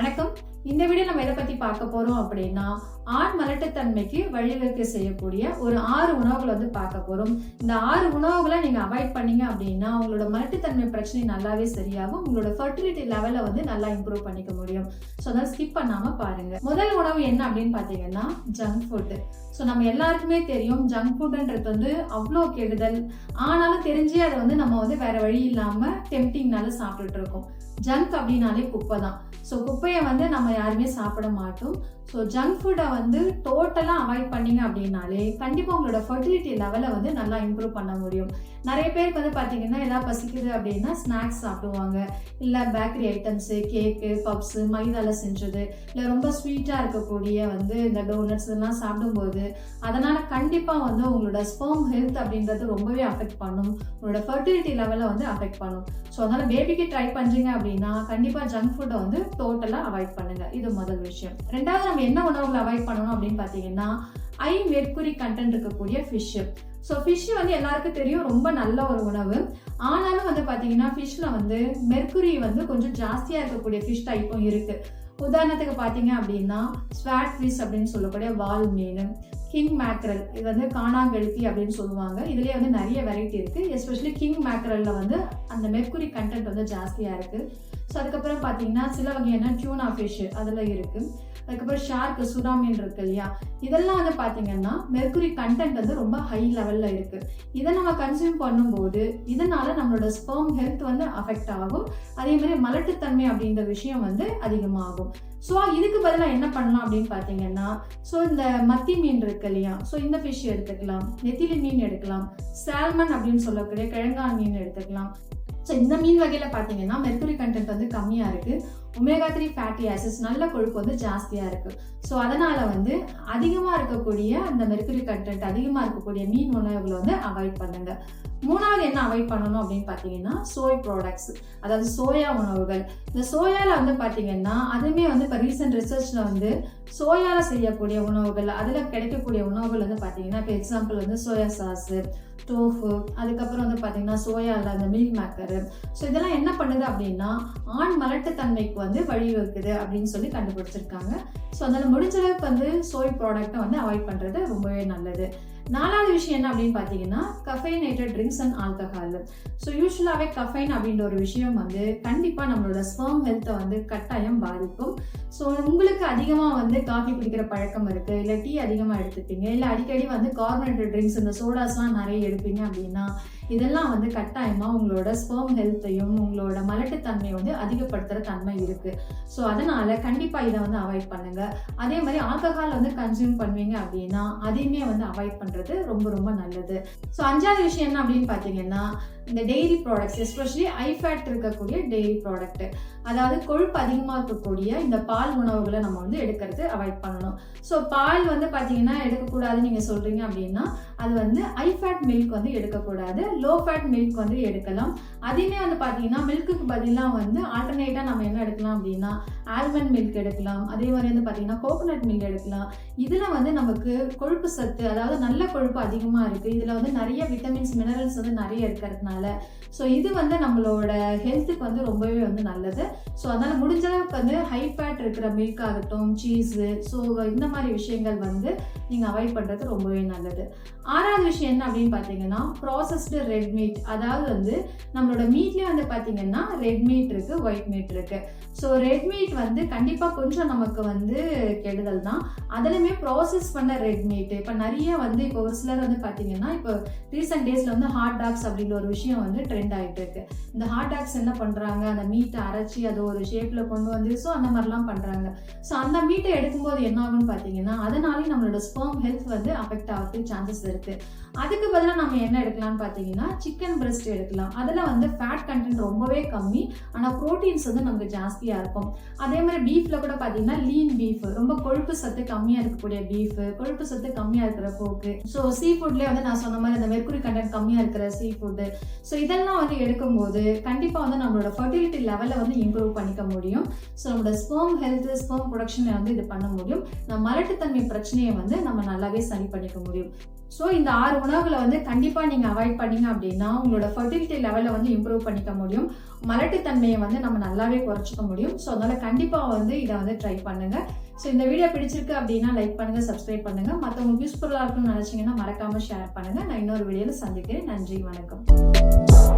வணக்கம். இந்த வீடியோ நம்ம எதை பத்தி பார்க்க போறோம் அப்படின்னா ஆண் மலட்டுத்தன்மைக்கு வழிவகுக்க செய்யக்கூடிய ஒரு ஆறு உணவுகளை வந்து பார்க்க போறோம். இந்த ஆறு உணவுகளை நீங்க அவாய்ட் பண்ணீங்க அப்படின்னா உங்களோட மலட்டுத்தன்மை பிரச்சனை நல்லாவே சரியாகும். உங்களோட ஃபர்டிலிட்டி லெவலை வந்து நல்லா இம்ப்ரூவ் பண்ணிக்க முடியும். ஸோ அதனால ஸ்கிப் பண்ணாம பாருங்க. முதல் உணவு என்ன அப்படின்னு பார்த்தீங்கன்னா ஜங்க் ஃபுட்டு ஸோ நம்ம எல்லாருக்குமே தெரியும் ஜங்க் ஃபுட்டுன்றது வந்து அவ்வளோ கெடுதல். ஆனாலும் தெரிஞ்சே அதை வந்து நம்ம வந்து வேற வழி இல்லாம டெம்டிங்னால சாப்பிட்டுட்டு இருக்கோம். ஜங்க் அப்படின்னாலே குப்பை தான். ஸோ குப்பையை வந்து நம்ம யாருமே சாப்பிட மாட்டோம். ஸோ ஜங்க் ஃபுட்டை வந்து டோட்டலாக அவாய்ட் பண்ணீங்க அப்படின்னாலே கண்டிப்பாக உங்களோட ஃபர்டிலிட்டி லெவலை வந்து நல்லா இம்ப்ரூவ் பண்ண முடியும். நிறைய பேருக்கு வந்து பார்த்தீங்கன்னா எதாவது பசிக்குது அப்படின்னா ஸ்நாக்ஸ் சாப்பிடுவாங்க. இல்லை பேக்கரி ஐட்டம்ஸு கேக்கு பப்ஸு மைதால செஞ்சது. இல்லை ரொம்ப ஸ்வீட்டாக இருக்கக்கூடிய வந்து இந்த டோனட்ஸ் இதெல்லாம் சாப்பிடும்போது அதனால் கண்டிப்பாக வந்து உங்களோட ஸ்போம் ஹெல்த் அப்படின்றது ரொம்பவே அஃபெக்ட் பண்ணும். உங்களோட ஃபர்டிலிட்டி லெவலை வந்து அஃபெக்ட் பண்ணும். ஸோ அதனால் பேபிக்கு ட்ரை பண்ணுறீங்க அப்படின்னா கண்டிப்பாக ஜங்க் ஃபுட்டை வந்து டோட்டலாக அவாய்ட் பண்ணுங்கள் இது முதல் விஷயம். ரெண்டாவது நம்ம என்ன உணவுகளை அவாய்ட் பண்ணணும் அப்படின்னு பார்த்தீங்கன்னா ஐ மெர்க்குரி கண்டென்ட் இருக்கக்கூடிய ஃபிஷ்ஷு ஸோ ஃபிஷ் வந்து எல்லாருக்கும் தெரியும் ரொம்ப நல்ல ஒரு உணவு. ஆனாலும் வந்து பார்த்தீங்கன்னா ஃபிஷ்ஷில் வந்து மெர்க்குரி வந்து கொஞ்சம் ஜாஸ்தியாக இருக்கக்கூடிய ஃபிஷ் டைப்பும் இருக்கு. உதாரணத்துக்கு பார்த்தீங்க அப்படின்னா ஸ்வாட் ஃபிஷ் அப்படின்னு சொல்லக்கூடிய வால் மீன் கிங் மேக்ரல் இது வந்து காணாங்கெழுத்தி அப்படின்னு சொல்லுவாங்க. இதுலேயே வந்து நிறைய வெரைட்டி இருக்குது எஸ்பெஷலி கிங் மேக்ரலில் வந்து அந்த மெர்க்குரி கண்டென்ட் வந்து ஜாஸ்தியாக இருக்குது ஸோ அதுக்கப்புறம் பார்த்தீங்கன்னா சில வகையான டியூனா ஃபிஷ் அதில் இருக்குது அதுக்கப்புறம் ஷார்க்கு சுறா மீன் இருக்கு இல்லையா? இதெல்லாம் வந்து பார்த்தீங்கன்னா மெர்குரி கண்டென்ட் வந்து ரொம்ப ஹை லெவலில் இருக்குது இதை நம்ம கன்சியூம் பண்ணும்போது இதனால் நம்மளோட ஸ்பெர்ம் ஹெல்த் வந்து அஃபெக்ட் ஆகும். அதே மாதிரி மலட்டுத்தன்மை அப்படின்ற விஷயம் வந்து அதிகமாகும். ஸோ இதுக்கு பதிலாக என்ன பண்ணலாம் அப்படின்னு பார்த்தீங்கன்னா ஸோ இந்த மத்தி மீன் இருக்கு இல்லையா? ஸோ இந்த ஃபிஷ் எடுத்துக்கலாம். நெத்திலி மீன் எடுக்கலாம். சால்மன் அப்படின்னு சொல்லக்கூடிய கிழங்கான் மீன் எடுத்துக்கலாம். ஸோ இந்த மீன் வகையில் பார்த்தீங்கன்னா மெர்குரி கண்டென்ட் வந்து கம்மியாக இருக்குது ஒமேகா த்ரீ ஃபேட்டி ஆசிட்ஸ் நல்ல கொழுப்பு வந்து ஜாஸ்தியாக இருக்குது ஸோ அதனால் வந்து அதிகமாக இருக்கக்கூடிய அந்த மெர்குரி கண்டென்ட் அதிகமாக இருக்கக்கூடிய மீன் உணவுகளை வந்து அவாய்ட் பண்ணுங்க. மூணாவது என்ன அவாய்ட் பண்ணணும் அப்படின்னு பார்த்தீங்கன்னா சோய் ப்ராடக்ட்ஸ் அதாவது சோயா உணவுகள். இந்த சோயாவில் வந்து பார்த்தீங்கன்னா அதுவுமே வந்து இப்போ ரீசெண்ட் ரிசர்ச்சில் வந்து சோயாவில் செய்யக்கூடிய உணவுகள் அதில் கிடைக்கக்கூடிய உணவுகள் வந்து பார்த்தீங்கன்னா இப்போ எக்ஸாம்பிள் வந்து சோயா சாஸு டோஃபு அதுக்கப்புறம் வந்து பார்த்தீங்கன்னா சோயாவில் அந்த மில்க் மேக்கரு ஸோ இதெல்லாம் என்ன பண்ணுது அப்படின்னா ஆண் மலட்டுத்தன்மைக்கு வந்து வழிவகுக்குது அப்படின்னு சொல்லி கண்டுபிடிச்சிருக்காங்க. ஸோ அதனால் முடிஞ்ச அளவுக்கு வந்து சோய் ப்ராடக்ட்டை வந்து அவாய்ட் பண்ணுறது ரொம்பவே நல்லது. நாலாவது விஷயம் என்ன அப்படின்னு பார்த்தீங்கன்னா caffeinated drinks and alcohol so யூஸ்வலாகவே caffeine அப்படின்ற ஒரு விஷயம் வந்து கண்டிப்பாக நம்மளோட ஸ்பெர்ம் ஹெல்த்தை வந்து கட்டாயம் பாதிக்கும். ஸோ உங்களுக்கு அதிகமாக வந்து காஃபி குடிக்கிற பழக்கம் இருக்குது இல்லை டீ அதிகமாக எடுத்துப்பீங்க இல்லை அடிக்கடி வந்து கார்பனேட்டட் ட்ரிங்க்ஸ் இந்த சோடாஸ்லாம் நிறைய எடுப்பீங்க அப்படின்னா இதெல்லாம் வந்து கட்டாயமாக உங்களோட ஸ்பெர்ம் ஹெல்த்தையும் உங்களோட மலட்டுத்தன்மையை வந்து அதிகப்படுத்துகிற தன்மை இருக்குது ஸோ அதனால் கண்டிப்பாக இதை வந்து அவாய்ட் பண்ணுங்கள் அதே மாதிரி ஆல்கஹால் வந்து கன்சியூம் பண்ணுவீங்க அப்படின்னா அதையுமே வந்து அவாய்ட் பண்ணுறது ரொம்ப ரொம்ப நல்லது. ஸோ அஞ்சாவது விஷயம் என்ன அப்படின்னு பார்த்தீங்கன்னா இந்த டெய்ரி ப்ராடக்ட்ஸ் எஸ்பெஷலி ஐஃபேட் இருக்கக்கூடிய டெய்ரி ப்ராடக்ட் அதாவது கொழுப்பு அதிகமாக இருக்கக்கூடிய இந்த பால் உணவுகளை நம்ம வந்து எடுக்கிறது அவாய்ட் பண்ணணும். ஸோ பால் வந்து பார்த்தீங்கன்னா எடுக்கக்கூடாதுன்னு நீங்கள் சொல்கிறீங்க அப்படின்னா அது வந்து ஐஃபேட் மில்க் வந்து எடுக்கக்கூடாது. லோ ஃபேட் மில்க் வந்து எடுக்கலாம். அதையுமே வந்து பார்த்தீங்கன்னா மில்க்குக்கு பதிலாக வந்து ஆல்டர்னேட்டாக நம்ம என்ன எடுக்கலாம் அப்படின்னா ஆல்மண்ட் மில்க் எடுக்கலாம். அதே மாதிரி வந்து பார்த்தீங்கன்னா கோகோனட் மில்க் எடுக்கலாம். இதில் வந்து நமக்கு கொழுப்பு சத்து அதாவது நல்ல கொழுப்பு அதிகமாக இருக்குது இதில் வந்து நிறைய விட்டமின்ஸ் மினரல்ஸ் வந்து நிறைய இருக்கிறதுனால. ஸோ இது வந்து நம்மளோட ஹெல்த்துக்கு வந்து ரொம்பவே வந்து நல்லது. ஸோ அதனால் முடிஞ்ச அளவுக்கு வந்து ஹை ஃபேட் இருக்கிற மில்க் ஆகட்டும் சீஸு ஸோ இந்த மாதிரி விஷயங்கள் வந்து நீங்கள் அவாய்ட் பண்ணுறது ரொம்பவே நல்லது. ஆறாவது விஷயம் என்ன அப்படின்னு பார்த்தீங்கன்னா ப்ராசஸ்டு ரெட் மீட் அதாவது வந்து நம்மளோட மீட்லேயே வந்து பார்த்தீங்கன்னா ரெட் மீட் இருக்குது ஒயிட் மீட் இருக்குது ஸோ ரெட் மீட் வந்து கண்டிப்பாக கொஞ்சம் நமக்கு வந்து கெடுதல் தான். அதுலேயுமே ப்ராசஸ் பண்ண ரெட் மீட் இப்போ நிறைய வந்து இப்போ ஒரு சிலர் வந்து பார்த்தீங்கன்னா இப்போ ரீசெண்ட் டேஸில் வந்து ஹாட் டாக்ஸ் அப்படின்ற ஒரு விஷயம் வந்து ட்ரெண்ட் ஆகிட்டு இருக்கு. இந்த ஹாட் டாக்ஸ் என்ன பண்ணுறாங்க அந்த மீட்டை அரைச்சி அதை ஒரு ஷேப்பில் கொண்டு வந்து ஸோ அந்த மாதிரிலாம் பண்ணுறாங்க ஸோ அந்த மீட்டை எடுக்கும்போது என்ன ஆகும்னு பார்த்தீங்கன்னா அதனாலேயும் நம்மளோட ஸ்பெர்ம் ஹெல்த் வந்து அஃபெக்ட் ஆகிறதுக்கு சான்சஸ் இருக்கு. அதுக்கு பதிலாக நம்ம என்ன எடுக்கலாம்னு பார்த்தீங்கன்னா சிக்கன் பிரெஸ்ட் எடுக்கலாம். அதில் வந்து ஃபேட் கண்டென்ட் ரொம்பவே கம்மி. ஆனால் ப்ரோட்டீன்ஸ் வந்து நமக்கு ஜாஸ்தியாக இருக்கும். அதே மாதிரி பீஃபில் கூட பார்த்தீங்கன்னா லீன் பீஃப் ரொம்ப கொழுப்பு சத்து கம்மியாக இருக்கக்கூடிய பீஃப் கொழுப்பு சத்து கம்மியாக இருக்கிற போக்கு ஸோ சீ ஃபுட்லேயே வந்து நான் சொன்ன மாதிரி அந்த மெர்க்குரி கண்டென்ட் கம்மியாக இருக்கிற சீ ஃபுட்டு ஸோ இதெல்லாம் வந்து எடுக்கும்போது கண்டிப்பாக வந்து நம்மளோட ஃபர்டிலிட்டி லெவலை வந்து இம்ப்ரூவ் பண்ணிக்க முடியும். ஸோ நம்மளோட ஸ்போம் ஹெல்த் ஸ்போம் ப்ரொடக்ஷனை வந்து இது பண்ண முடியும். நம்ம மலட்டுத்தன்மை பிரச்சனையை வந்து நம்ம நல்லாவே சரி பண்ணிக்க முடியும். ஸோ இந்த ஆறு உணவுகளை வந்து கண்டிப்பாக நீங்கள் அவாய்ட் பண்ணீங்க அப்படின்னா உங்களோட ஃபர்டிலிட்டி லெவலில் வந்து இம்ப்ரூவ் பண்ணிக்க முடியும். மலட்டுத்தன்மையை வந்து நம்ம நல்லாவே குறைச்சிக்க முடியும். ஸோ அதனால கண்டிப்பாக வந்து இதை வந்து ட்ரை பண்ணுங்க. ஸோ இந்த வீடியோ பிடிச்சிருக்கு அப்படின்னா லைக் பண்ணுங்க சப்ஸ்கிரைப் பண்ணுங்க. மற்றவங்களுக்கு யூஸ்ஃபுல்லாக இருக்கும்னு நினைச்சீங்கன்னா மறக்காம ஷேர் பண்ணுங்க. நான் இன்னொரு வீடியோவில் சந்திக்கிறேன். நன்றி வணக்கம்.